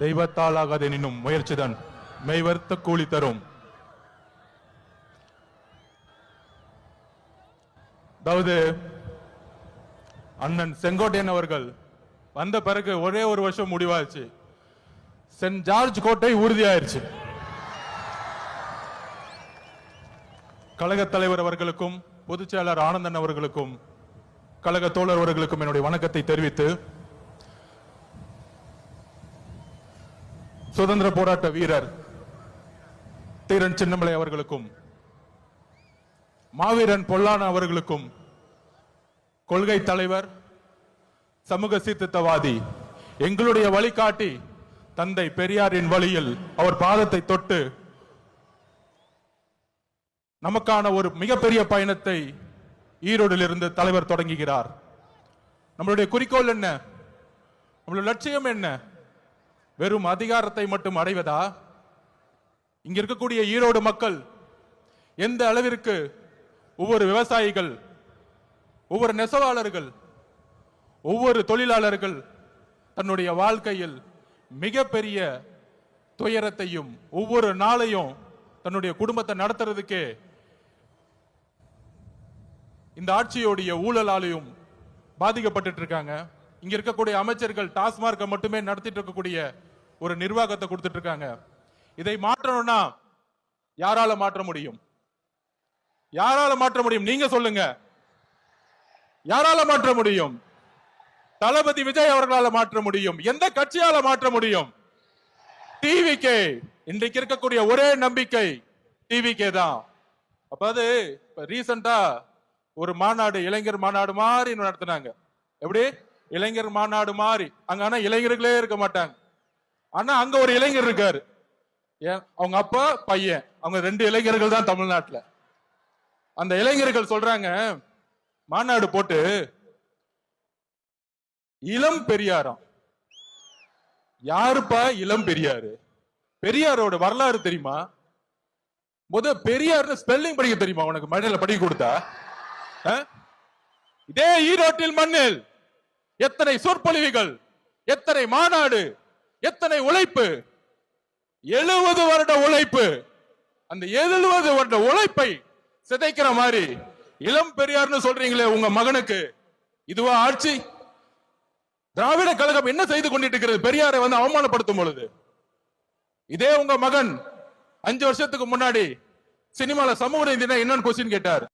தெய்வத்தால் ஆகாதெனினும் முயற்சிதான். மெய்வர்த்த கூலி தரும். அதாவது அண்ணன் செங்கோட்டையன் அவர்கள் வந்த பிறகு ஒரே ஒரு வருஷம் முடிவாச்சு. சென்ட் ஜார்ஜ் கோட்டை உறுதியாயிருச்சு. கழக தலைவர் அவர்களுக்கும் பொதுச் செயலர் ஆனந்தன் அவர்களுக்கும் கழக தோழர் அவர்களுக்கும் என்னுடைய வணக்கத்தை தெரிவித்து சுதந்திர போராட்ட வீரர் தீரன் சின்னமலை அவர்களுக்கும் மாவீரன் பொல்லான அவர்களுக்கும் கொள்கை தலைவர் சமூக சீர்திருத்தவாதி எங்களுடைய வழிகாட்டி தந்தை பெரியாரின் வழியில் அவர் பாதத்தை தொட்டு நமக்கான ஒரு மிகப்பெரிய பயணத்தை ஈரோடில் இருந்து தலைவர் தொடங்குகிறார். நம்மளுடைய குறிக்கோள் என்ன? நம்மளுடைய லட்சியம் என்ன? வெறும் அதிகாரத்தை மட்டும் அடைவதா? இங்க இருக்கக்கூடிய ஈரோடு மக்கள் எந்த அளவிற்கு ஒவ்வொரு விவசாயிகள் ஒவ்வொரு நெசவாளர்கள் ஒவ்வொரு தொழிலாளர்கள் தன்னுடைய வாழ்க்கையில் மிகப்பெரிய துயரத்தையும் ஒவ்வொரு நாளையும் தன்னுடைய குடும்பத்தை நடத்துறதுக்கே இந்த ஆட்சியோடைய ஊழலாலையும் பாதிக்கப்பட்டுட்டு இருக்காங்க. இங்க இருக்கக்கூடிய அமைச்சர்கள் டாஸ்மார்க்கை மட்டுமே நடத்திட்டு இருக்கக்கூடிய ஒரு நிர்வாகத்தை கொடுத்துட்டு இருக்காங்க இதை மாற்றணும்னா யாரால மாற்ற முடியும்? யாரால மாற்ற முடியும்? நீங்க சொல்லுங்க. யாரால மாற்ற முடியும்? தளபதி விஜய் அவர்களால மாற்ற முடியும். எந்த கட்சியால மாற்ற முடியும்? டிவிகே இன்றைக்கு இருக்கக்கூடிய ஒரே நம்பிக்கை டிவிகே தான். அப்ப அது இப்ப ரீசெண்டா ஒரு மாநாடு இளைஞர் மாநாடு மாதிரி நடத்தினாங்க. எப்படி? இளைஞர் மாநாடு மாதிரி. அங்க ஆனா இளைஞர்களே இருக்க மாட்டாங்க. ஆனா அங்க ஒரு இளைஞர் இருக்காரு. அவங்க அப்பா பையன். அவங்க ரெண்டு இளைஞர்கள் தான் தமிழ்நாட்டுல. அந்த இளைஞர்கள் சொல்றாங்க மாநாடு போட்டு இளம் பெரியாராம். யாருப்பா இளம் பெரியாரு? பெரியாரோட வரலாறு தெரியுமா? முத பெரியார்னு ஸ்பெல்லிங் படிக்க தெரியுமா உனக்கு? மண்ணில் படிக்க கொடுத்தா? ஆ? இதே ஈரோட்டில் மண்ணில் எத்தனை சொற்பொழிவுகள் எத்தனை மாநாடு எத்தனை உழைப்பு? எழுபது வருட உழைப்பு. அந்த எழுபது வருட உழைப்பை சிதைக்கிற மாதிரி இளம் பெரியார்னு சொல்றீங்களே உங்க மகனுக்கு. இதுவா ஆட்சி? திராவிட கழகம் என்ன செய்து கொண்டிட்டு இருக்கிறது பெரியாரை வந்து அவமானப்படுத்தும் பொழுது. இதே உங்க மகன் அஞ்சு வருஷத்துக்கு முன்னாடி சினிமால சமூக நீதினா என்னன்னு கொஸ்டின் கேட்டார்.